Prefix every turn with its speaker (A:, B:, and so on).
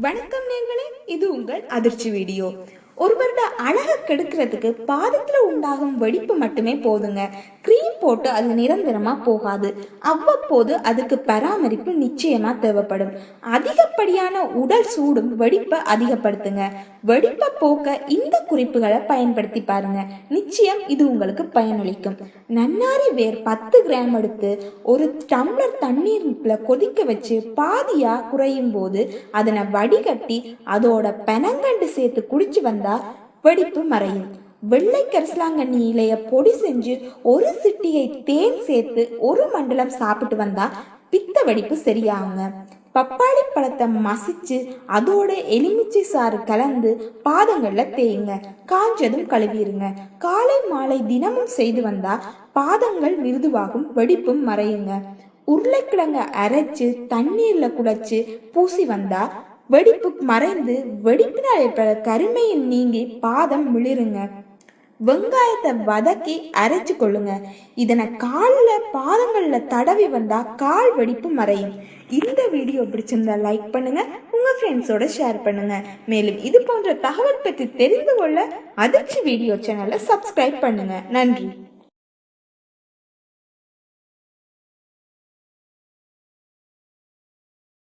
A: வணக்கம் நேர்களே இது உங்கள் அதிர்ச்சி வீடியோ. ஒருவரோட அழகை கெடுக்கிறதுக்கு பாதத்துல உண்டாகும் வெடிப்பு மட்டுமே போதுங்க. கிரீம் போட்டு அது நிரந்தரமா போகாது. அவ்வப்போது அதுக்கு பராமரிப்பு நிச்சயமா தேவைப்படும். அதிகப்படியான உடல் சூடும் வெடிப்பை அதிகப்படுத்துங்க. வெடிப்பை போக்க இந்த குறிப்புகளை பயன்படுத்தி பாருங்க. நிச்சயம் இது உங்களுக்கு பயனளிக்கும். நன்னாரி வேர் பத்து கிராம் எடுத்து ஒரு டம்ளர் தண்ணீர்ல கொதிக்க வச்சு பாதியா குறையும் போது அதனை வடிகட்டி அதோட பெனங்கண்டு சேர்த்து குடிச்சு வந்தா வெடிப்பு மறையும். வெள்ளை கரிசலாங்கண்ணி இலைய பொடி செஞ்சு ஒரு சிட்டிகை தேன் சேர்த்து ஒரு மண்டலம் சாப்பிட்டு வந்தா பித்த வெடிப்பு சரியாகுங்க. பப்பாளி பழத்தை மசிச்சு அதோட எலுமிச்சை சாறு கலந்து பாதங்கள்ல தேயுங்க. காஞ்சதும் கழுவிடுங்க காலை மாலை தினமும் செய்து வந்தா பாதங்கள் மிருதுவாகும் வெடிப்பும் மறையுங்க. உருளைக்கிழங்க அரைச்சு தண்ணீர்ல குழைச்சு பூசி வந்தா வெடிப்பு மறைந்து வெடிப்பினால் ஏற்பட கருமையும் நீங்கி பாதம் மிளிருங்க வெங்காயத்தை வதக்கி அரைச்சு கொள்ளுங்க. இதனை காலில் பாதங்களில் தடவி வந்தால் கால் வெடிப்பு மறையும். இந்த வீடியோ பிடிச்சிருந்தா லைக் பண்ணுங்க உங்க ஃப்ரெண்ட்ஸோட ஷேர் பண்ணுங்க. மேலும் இது போன்ற தகவல் பற்றி தெரிந்து கொள்ள அதிர்ச்சி வீடியோ சேனலை சப்ஸ்கிரைப் பண்ணுங்க. நன்றி.